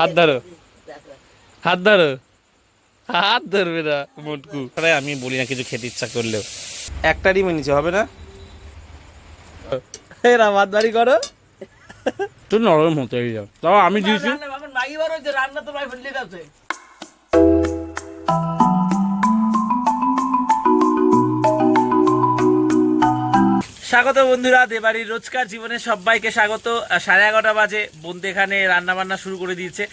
হাত ধরো। হাত ধরো। হাত ধরবে না। মোটকু। আরে আমি বলি না কিছু খেতে ইচ্ছা করলেও। একটা ডিম নিচে হবে না? এরা ভাত বাড়ি করো। একটু নরম হতে হয়ে যাও। তাও আমি দিয়েছি। রান্না তো স্বাগত বন্ধুরা, দেবাড়ির রোজকার জীবনে সবাইকে স্বাগত। সাড়ে এগারোটা বাজে বন্ধু এখানে রান্না বান্না শুরু করে দিয়েছে।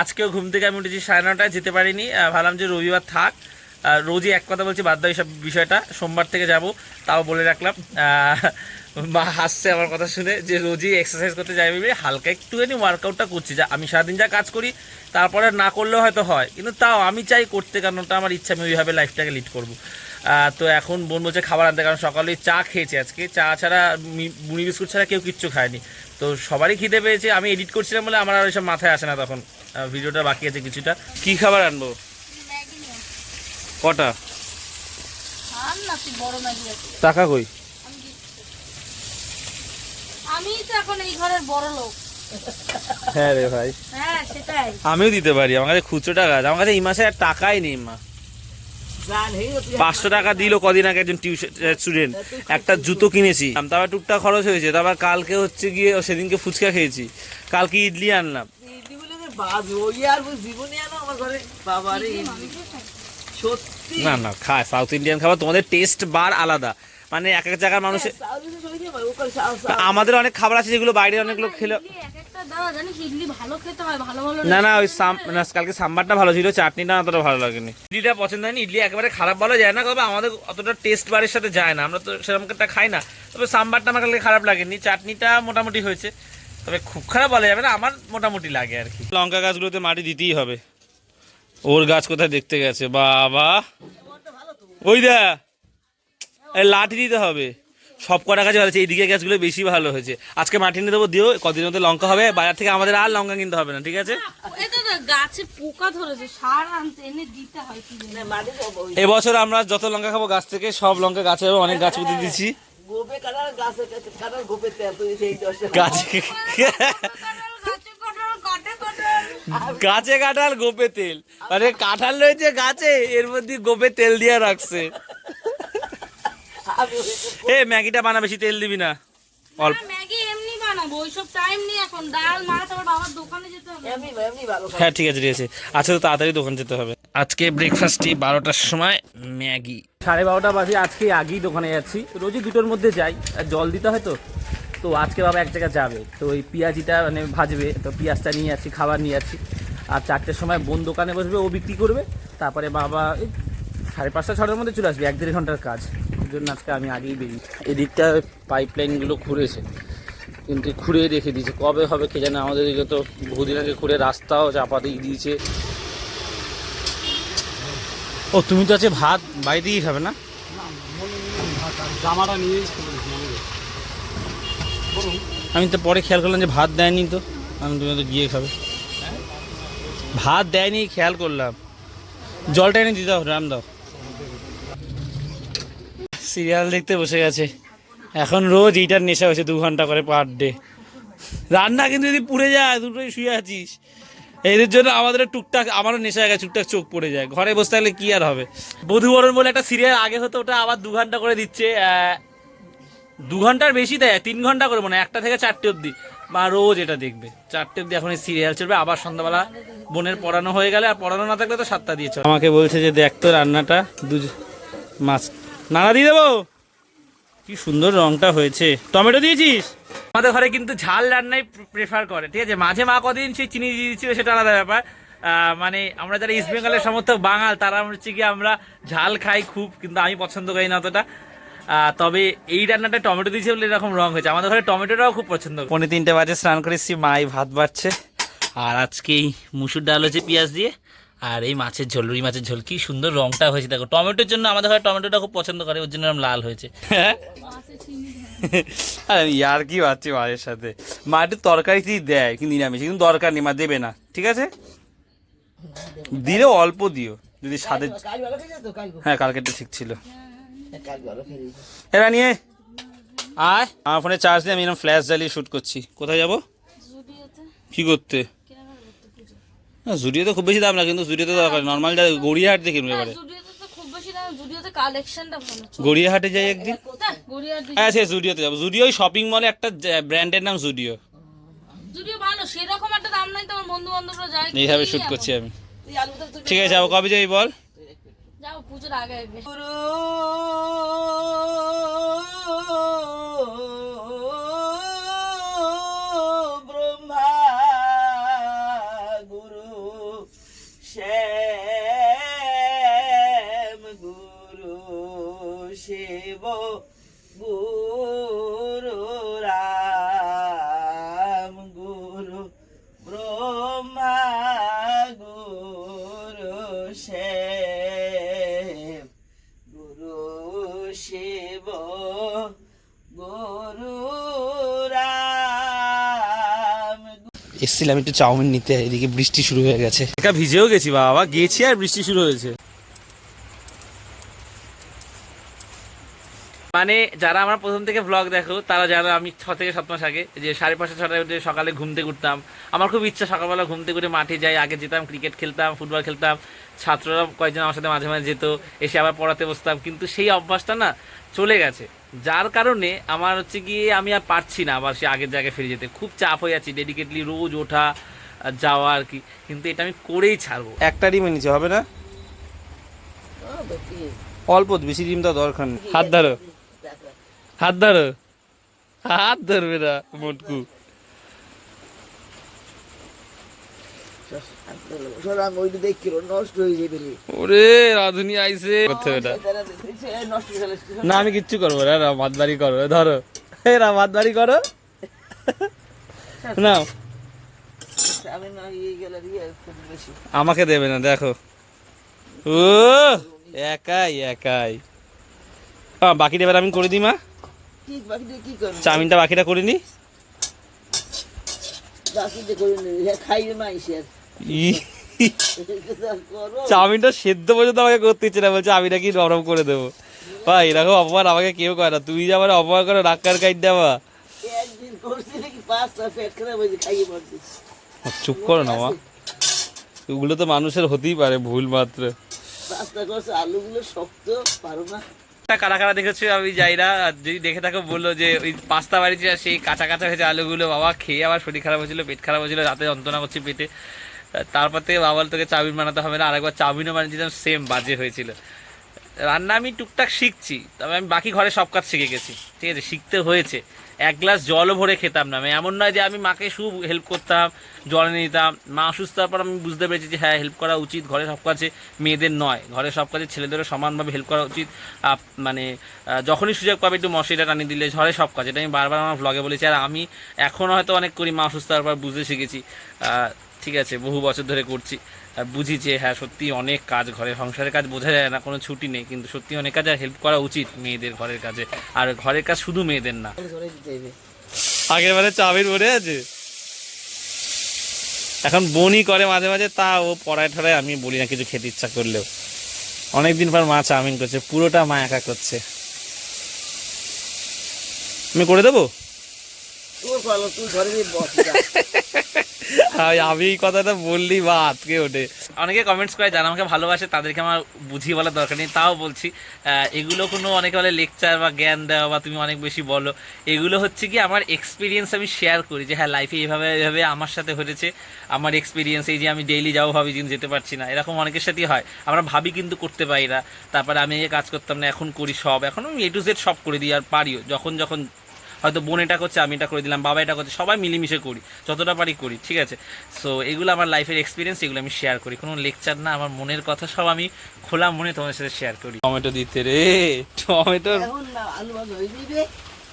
আজকেও ঘুম থেকে আমি উঠেছি সাড়ে নটায়, যেতে পারিনি। ভাবলাম যে রবিবার থাক। রোজই এক কথা বলছি, বাদ দাও এইসব বিষয়টা। সোমবার থেকে যাব, তাও বলে রাখলাম। মা হাসছে আমার কথা শুনে যে রোজই এক্সারসাইজ করতে যাই ভেবে হালকা একটুখানি ওয়ার্কআউটটা করছি। যা, আমি সারাদিন যা কাজ করি, তারপরে না করলেও হয়তো হয়। কিন্তু তাও আমি চাই করতে, কারণ ওটা আমার ইচ্ছা, আমি ওইভাবে লাইফটাকে লিড করব। তো এখন বোন বলছে খাবার আনতে কারণ সকালে চা খেয়েছে আজকে। চা ছাড়া মুড়ি বিস্কুট ছাড়া কেউ কিচ্ছু খায়নি। তো সবারই খিদে পেয়েছে। আমি এডিট করছিলাম বলে আমার আর ওইসব মাথায় আসে না তখন। ভিডিওটা বাকি আছে কিছুটা। কি খাবার আনব? কটা? টাকা কই? আমি তো এখন এই ঘরের বড় লোক। হ্যাঁ রে ভাই। হ্যাঁ সেটাই। আমিও দিতে পারি। আমার কাছে খুচরো টাকা আছে। আমার কাছে এই মাসে আর টাকাই নেই মা। পাঁচশো টাকা দিল কদিন আগে একজন টিউশন স্টুডেন্ট একটা জুতো কিনেছি। তারপর টুকটাক খরচ হয়েছে। তারপর কালকে হচ্ছে গিয়ে সেদিনকে ফুচকা খেয়েছি। কালকে ইডলি আনলাম। দিদি বলে যে বাজ। ওই আর ওই জীবনে আনো আমার ঘরে। বাবা রে সত্যি। না না খায়। সাউথ ইন্ডিয়ান খাবার তোমাদের টেস্ট বার আলাদা। মানে এক এক জায়গার মানুষের সাউ- সাউ- আমাদের অনেক খাবার আছে যেগুলো বাইরে অনেক লোক খেলে না না ওই সাম- না, কালকে সাম্বারটা ভালো ছিল চাটনিটা অতটা ভালো লাগেনি। ইডলিটা পছন্দ হয়নি ইডলি একেবারে খারাপ বলা যায় না তবে আমাদের অতটা টেস্ট বারের সাথে যায় না আমরা তো খাই না। তবে সাম্বারটা আমার কালকে খারাপ লাগেনি চাটনিটা মোটামুটি হয়েছে। তবে খুব খারাপ বলা যাবে না আমার মোটামুটি লাগে আর কি। লঙ্কা গাছগুলোতে মাটি দিতেই হবে। ওর গাছ কোথায় দেখতে গেছে? বাবা! ওই দা লাঠি দিতে হবে। সব কটা গাছ ভালো হয়েছে এইদিকে গাছগুলো বেশি ভালো হয়েছে। আজকে মাটি নিয়ে দেবো দিও কদিন মধ্যে লঙ্কা হবে বাজার থেকে আমাদের আর লঙ্কা কিনতে হবে না ঠিক আছে? এটা গাছে পোকা ধরেছে সার আনতে এনে দিতে হয় এবছর আমরা যত লঙ্কা খাব গাছ থেকে সব লঙ্কা গাছে হবে অনেক গাছ পুঁতে দিচ্ছি গাছে কাটার গোপে তেল তুই সেই দশটা গাছে গাছে কাঁঠাল, গোপে তেল। মানে কাঁঠাল রয়েছে গাছে এর মধ্যে গোপে তেল দিয়ে রাখছে। এ ম্যাগিটা বানা বেশি তেল দিবি না। অল্প। ম্যাগি এমনি বানাবো ওইসব টাইম নেই এখন। ডাল মাছ আবার বাবার দোকানে যেতে হবে। এমনি এমনি ভালো হ্যাঁ ঠিক আছে ঠিক আছে। আচ্ছা তো তাড়াতাড়ি দোকান যেতে হবে। আজকে ব্রেকফাস্টই বারোটার সময় ম্যাগি। সাড়ে বারোটা বাজে আজকে আগেই দোকানে যাচ্ছি। রোজই দুটোর মধ্যে যাই আর জল দিতে হয় তো। তো আজকে বাবা এক জায়গায় যাবে। তো ওই পেঁয়াজিটা মানে ভাজবে। তো পেঁয়াজটা নিয়ে যাচ্ছি খাবার নিয়ে যাচ্ছি। আর চারটের সময় বোন দোকানে বসবে ও বিক্রি করবে। তারপরে বাবা সাড়ে পাঁচটা ছটার মধ্যে চলে আসবে এক দেড় ঘণ্টার কাজ। ওই জন্য আজকে আমি আগেই বেরিয়ে এদিকটা পাইপ লাইনগুলো খুঁড়েছে। কিন্তু খুঁড়ে রেখে দিয়েছে। কবে হবে কে জানে আমাদের এদিকে তো বহুদিন আগে খুঁড়ে রাস্তাও চাপা দিয়ে দিয়েছে। ও তুমি তো আছে ভাত বাড়ি দিয়েই খাবে না? জামাটা আমি তো পরে খেয়াল করলাম যে ভাত দেয়নি তো। আমি তুমি তো গিয়ে খাবে। ভাত দেয়নি খেয়াল করলাম। জলটা এনে দিতে হবে রাম দাও। সিরিয়াল দেখতে বসে গেছে। এখন রোজ এইটার নেশা হয়েছে দু ঘণ্টা করে পার ডে। রান্না কিন্তু যদি পুড়ে যায়, দুটোই শুয়ে আছিস। এদের জন্য আমাদের টুকটাক, আমারও নেশা গেছে, টুকটাক চোখ পড়ে যায়। ঘরে বসে থাকলে কি আর হবে? বধুবরণ বলে একটা সিরিয়াল আগে হতো, ওটা আবার দু ঘণ্টা করে দিচ্ছে। দু ঘণ্টার বেশি দেয়, তিন ঘণ্টা করে মনে একটা থেকে চারটে অবধি। বা রোজ এটা দেখবে। চারটে অবধি এখন সিরিয়াল চলবে, আবার সন্ধ্যাবেলা বোনের পড়ানো হয়ে গেলে, আর পড়ানো না থাকলে তো সাতটা দিয়ে চলে। আমাকে বলছে যে দেখ তো রান্নাটা দু মাছ নাড়া দিয়ে দেবো? কি সুন্দর রংটা হয়েছে। টমেটো দিয়েছিস? আমাদের ঘরে কিন্তু ঝাল রান্নাই প্রেফার করে ঠিক আছে? মাঝে মা কদিন সেই চিনি দিয়ে দিচ্ছিল সেটা আলাদা ব্যাপার। মানে আমরা যারা ইস্ট বেঙ্গলের সমর্থক বাঙাল তারা হচ্ছে কি আমরা ঝাল খাই খুব কিন্তু আমি পছন্দ করি না অতটা। তবে এই রান্নাটা টমেটো দিয়েছে বলে এরকম রং হয়েছে। আমাদের ঘরে টমেটোটাও খুব পছন্দ পনেরো তিনটে বাজে স্নান করেছি মাই ভাত বাড়ছে। আর আজকে এই মুসুর ডাল হচ্ছে পেঁয়াজ দিয়ে। আর এই মাছের ঝোল রুই মাছের ঝোল কি সুন্দর রংটা হয়েছে। দেখো টমেটোর জন্য আমাদের ঘরে টমেটোটা খুব পছন্দ করে ওর জন্য এরকম লাল হয়েছে। মাছে আরে ইয়ার কি পাচ্ছি মায়ের সাথে? মা একটু তরকারি কি দেয় কিন্তু নিরামিষ কিন্তু দরকার নেই মা দেবে না ঠিক আছে? দিলে অল্প দিও যদি স্বাদে হ্যাঁ কালকেরটা ঠিক ছিল। কাজ এরা নিয়ে আয়। আমার ফোনে চার্জ দিয়ে আমি এরকম ফ্ল্যাশ জ্বালিয়ে শ্যুট করছি। কোথায় যাব? কি করতে? না জুডিওতে খুব বেশি দাম না কিন্তু জুডিওতে দরকার নর্মাল যা গড়িয়াহাট দিয়ে কিনবে এবারে। জুডিওতে তো খুব বেশি দাম জুডিওতে কালেকশনটা ভালো গড়িয়াহাটে যাই একদিন? গড়িয়ার হ্যাঁ সে জুডিওতে যাব। জুডিও শপিং মলে একটা ব্র্যান্ডের নাম জুডিও। যদিও ভালো সেরকম একটা দাম নাই তোমার বন্ধু বান্ধবরা যায় এইভাবে শুট করছি আমি। ঠিক আছে যাব। কবে যাবি বল? যাও পুজোর আগে শ্যাম গুরু শিব গুরু রাম গুরু ব্রহ্মা গুরু শ্যাম গুরু শিব গুরু এসছিলাম, একটু চাউমিন নিতে, এদিকে বৃষ্টি শুরু হয়ে গেছে। একা ভিজেও গেছি, বাবা। গেছি আর বৃষ্টি শুরু হয়েছে। মানে যারা আমার প্রথম থেকে ব্লগ দেখো তারা জানো আমি ছ থেকে সাত মাস আগে যে সাড়ে পাঁচটা ছটায় উঠে সকালে ঘুমতে উঠতাম। আমার খুব ইচ্ছা সকালবেলা ঘুম থেকে উঠে মাঠে যাই আগে যেতাম ক্রিকেট খেলতাম ফুটবল খেলতাম। ছাত্ররা কয়েকজন আমার সাথে মাঝে মাঝে যেত এসে আবার পড়াতে বসতাম। কিন্তু সেই অভ্যাসটা না চলে গেছে। যার কারণে আমার হচ্ছে গিয়ে আমি আর পারছি না আবার সে আগের জায়গায় ফিরে যেতে। খুব চাপ হয়ে যাচ্ছি ডেডিকেটলি রোজ ওঠা আর যাওয়া আর কি। কিন্তু এটা আমি করেই ছাড়বো। একটা ডিমে নিচে হবে না? অল্প বেশি ডিম তো দরকার নেই। হাত ধরো। হাত ধরো। হাত ধরবে না। মোটকু। হয়ে। ওরে রাধুনি আইছে। করতে হয়ে না আমি কিচ্ছু করব না করো ধরো। হে করো। না ইয়ে আমাকে দেবে না দেখো। ও একাই একাই। আ, বাকিটা এবার আমি করে দিই মা। চাউমিনটা বাকিটা করে নি। হ্যাঁ চাউমিনটা সেদ্ধ পর্যন্ত আমাকে করতে ইচ্ছে না বলছে আমি নাকি নরম করে দেবো। ভাই এরকম অপমান আমাকে কেউ করে না। তুই যে আমার অপমান করো ডাক্তার কাইট দেওয়া চুপ করো না মা। ওগুলো তো মানুষের হতেই পারে ভুল মাত্র। আলুগুলো শক্ত পারো না। কারা কারা দেখেছ আমি যাই না। যদি দেখে থাকো বলল যে ওই পাস্তা বাড়িতে সেই কাঁচা কাঁচা হয়েছে আলুগুলো, বাবা খেয়ে আবার শরীর খারাপ হয়েছিল, পেট খারাপ হয়েছিল, রাতে যন্ত্রণা করছি পেটে। তারপর থেকে বাবা তোকে চাউমিন বানাতে হবে না। আরেকবার চাউমিনও বানিয়েছিলাম সেম বাজে হয়েছিল। রান্না আমি টুকটাক শিখছি, তবে আমি বাকি ঘরে সব কাজ শিখে গেছি। ঠিক আছে, শিখতে হয়েছে। এক গ্লাস জলও ভরে খেতাম না। মানে এমন নয় যে আমি মাকে শুধু হেল্প করতাম, জল এনে দিতাম। মা অসুস্থ হওয়ার পর আমি বুঝতে পেরেছি যে হ্যাঁ হেল্প করা উচিত। ঘরে সব কাজে মেয়েদের নয়। ঘরে সব কাজে ছেলেদেরও সমানভাবে হেল্প করা উচিত। মানে যখনই সুযোগ পাবে একটু মশারিটা টানিয়ে দিলে ঘরে সব কাজ। এটা আমি বারবার আমার ব্লগে বলেছি। আর আমি এখনও হয়তো অনেক করি মা অসুস্থ হওয়ার পর বুঝতে শিখেছি। ঠিক আছে, বহু বছর ধরে করছি। আর বুঝি যে হ্যাঁ সত্যি অনেক কাজ ঘরে সংসারের কাজ বোঝা যায় না, কোনো ছুটি নেই, কিন্তু সত্যি অনেক কাজ হেল্প করা উচিত মেয়েদের ঘরের কাজে। আর ঘরের কাজ শুধু মেয়েদের না। আগের বারে চাবির ভরে আছে। এখন বনি করে মাঝে মাঝে, তা ও পড়ায় ঠড়ায় আমি বলি না, কিছু খেতে ইচ্ছা করলেও। অনেকদিন পর মা চাউমিন করছে, পুরোটা মা একা করছে। আমি করে দেবো? আমি এই কথাটা বললি বা আজকে ওঠে। অনেকে কমেন্টস করে, যারা আমাকে ভালোবাসে, তাদেরকে আমার বুঝিয়ে বলার দরকার নেই, তাও বলছি। এগুলো কোনো অনেকে বলে লেকচার বা জ্ঞান দেওয়া বা তুমি অনেক বেশি বলো। এগুলো হচ্ছে কি, আমার এক্সপিরিয়েন্স আমি শেয়ার করি যে হ্যাঁ লাইফে এইভাবে এইভাবে আমার সাথে হয়েছে, আমার এক্সপিরিয়েন্স এই যে আমি ডেইলি যাব ভাবি, কিন্তু যেতে পারছি না। এরকম অনেকের সাথেই হয়। আমরা ভাবি কিন্তু করতে পারি না। তারপরে আমি এই কাজ করতাম না, এখন করি সব। এখন আমি এ টু জেড সব করে দিই, আর পারিও। যখন যখন হয়তো বোন এটা করছে আমি এটা করে দিলাম বাবা এটা করছে সবাই মিলেমিশে করি যতটা পারি করি ঠিক আছে? সো এগুলো আমার লাইফের এক্সপিরিয়েন্স এগুলো আমি শেয়ার করি। কোনো লেকচার না আমার মনের কথা সব আমি খোলা মনে তোমাদের সাথে শেয়ার করি। টমেটো দিতে রে টমেটো। এখন না আলু ভাজা দিবে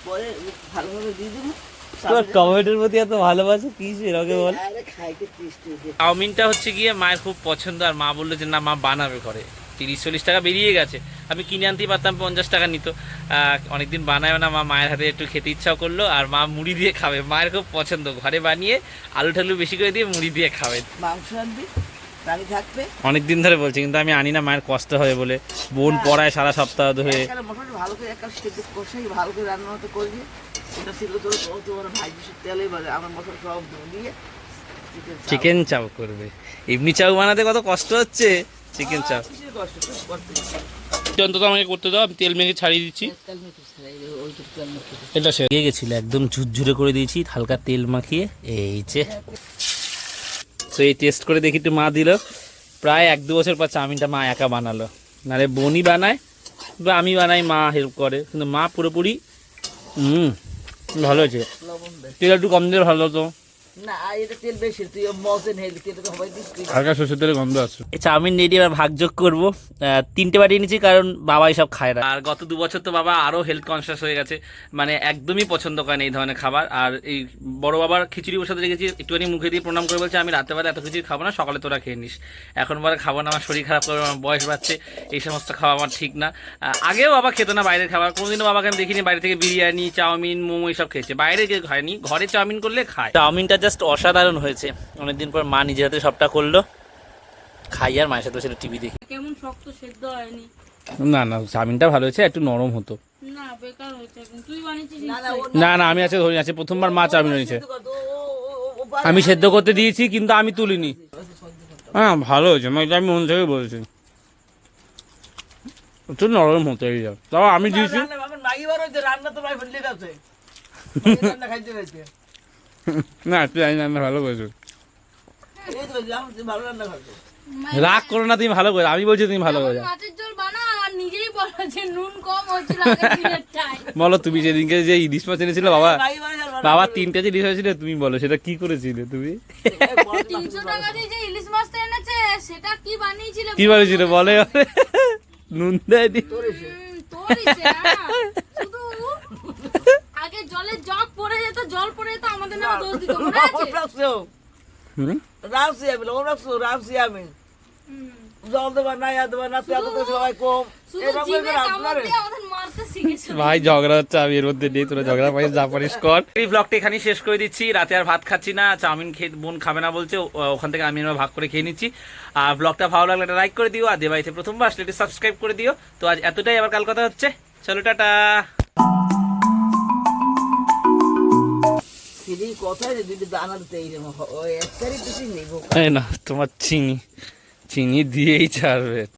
পরে ভালোভাবে দিয়ে দেবো। টমেটোর প্রতি এত ভালোবাসা কি এরকম বল? আরে চাউমিনটা হচ্ছে গিয়ে মায়ের খুব পছন্দ আর মা বলল যে না মা বানাবে ঘরে। তিরিশ চল্লিশ টাকা বেরিয়ে গেছে। আমি কিনে আনতেই পারতাম পঞ্চাশ টাকা নিত। অনেকদিন বানায় না মা মায়ের হাতে একটু খেতে ইচ্ছাও করল আর মা মুড়ি দিয়ে খাবে। মায়ের খুব পছন্দ। ঘরে বানিয়ে আলু ঠালু বেশি করে দিয়ে মুড়ি দিয়ে খাবে। মাংস আনবি? থাকবে? অনেক দিন ধরে বলছি কিন্তু আমি আনি না মায়ের কষ্ট হবে বলে। বোন পড়ায় সারা সপ্তাহ ধরে। ভালো করে একটা ভালো করে রান্না মতো করবি। ওটা ছিল তোর কত বড় তেলে বলে আমার মশলা সব দিয়ে চিকেন চাও করবে। এমনি চাউ বানাতে কত কষ্ট হচ্ছে? চিকেন করতে অন্তত আমাকে করতে দাও আমি তেল মেখে ছাড়িয়ে দিচ্ছি। তেল মেখে ছাড়া, এই যে ওইটুকু তেল মেখে দে। এটা সে গেছিল একদম ঝুরঝুরে করে দিয়েছি হালকা তেল মাখিয়ে এই যে। তো এই টেস্ট করে দেখি একটু মা দিল। প্রায় এক দু বছর পর চাউমিনটা মা একা বানালো। নাহলে বোনই বানায় বা আমি বানাই মা হেল্প করে। কিন্তু মা পুরোপুরি হুম ভালো হয়েছে। তেল একটু কম দিলে ভালো হতো। এবার ভাগযোগ করব। তিনটে বাটি নিয়েছি কারণ বাবা সব খায় না। আর গত দু বছর তো বাবা আরও হেলথ কনসিয়াস হয়ে গেছে মানে একদমই পছন্দ করে না এই ধরনের খাবার। আর এই বড় বাবার খিচুড়ি বসাতে রেখেছি একটুখানি মুখে দিয়ে প্রণাম করে বলছে আমি রাতে বেলা এত খিচুড়ি খাব না সকালে তোরা খেয়ে নিস। এখন বলে খাব না আমার শরীর খারাপ করবে আমার বয়স বাড়ছে এই সমস্ত খাওয়া আমার ঠিক না। আগেও বাবা খেতো না বাইরের খাবার কোনোদিনও বাবাকে আমি দেখিনি বাইরে থেকে বিরিয়ানি চাউমিন মোমো এসব খেয়েছে। বাইরে কেউ খায়নি ঘরে চাউমিন করলে খায়। চাউমিনটা জাস্ট অসাধারণ হয়েছে। অনেকদিন পর মা নিজের হাতে সবটা করল। খাই আর মায়ের সাথে সেটা টিভি দেখি। কেমন শক্ত সেদ্ধ হয়নি? না না চাউমিনটা ভালো হয়েছে একটু নরম হতো। না বেকার হয়েছে তুই বানিয়েছিস না না আমি আছে ধরি আছে প্রথমবার মা চাউমিন পারে আমি। সেদ্ধ করতে দিয়েছি কিন্তু আমি তুলিনি। হ্যাঁ ভালো হয়েছে আমি আমি মন থেকে বলছি। একটু নরম হতে যাও তাও আমি দিয়েছি। রান্না তো ভাই রান্না না তুই জানি না ভালো করেছ। রান্না রাগ করো না তুমি ভালো করে আমি বলছি তুমি ভালো করে। এখন মাছের ঝোল বানা আর নিজেই বলো যে নুন কম হয়েছিল আগের দিনের টাই বলো তুমি সেদিনকে যে ইলিশ মাছ এনেছিলে বাবা রান্না বাবা। তিনটে যে ইলিশ হয়েছিল তুমি বলো সেটা কি করেছিলে তুমি? এই বড় তো তিনশো টাকা দিয়ে যে ইলিশ মাছটা এনেছে সেটা কি বানিয়েছিল বলে নুন দেয়নি তোর এসে। হুম, তোরই সে, হ্যাঁ। শুধু আগে জলের জগ পড়ে যেত জল পড়ে যেত আমাদের নামে দোষ দিত মনে আছে? হুম? রাখছি আমি রাখছো রাখছি আমি। জল দেবা না ইয়া দেবা না তেল তো সবাই কম। এরকম করে আপনারে দিয়ে আমাদের মারতে শিখেছে। ভাই ঝগড়া হচ্ছে আমি এর মধ্যে নেই তোরা ঝগড়া পাইস যা পারিস কর। এই ব্লগটা এখানেই শেষ করে দিচ্ছি রাতে আর ভাত খাচ্ছি না চাউমিন খেয়ে বোন খাবে না বলছে ওখান থেকে আমি ভাগ করে খেয়ে নিচ্ছি। আর ব্লগটা ভালো লাগলে লাইক করে দিও আর দেবাইতে প্রথমবার আসলে সাবস্ক্রাইব করে দিও। তো আজ এতটাই আবার কাল কথা হচ্ছে। চলো টাটা। না তোমার চিনি। চিনি দিয়েই ছাড়বে।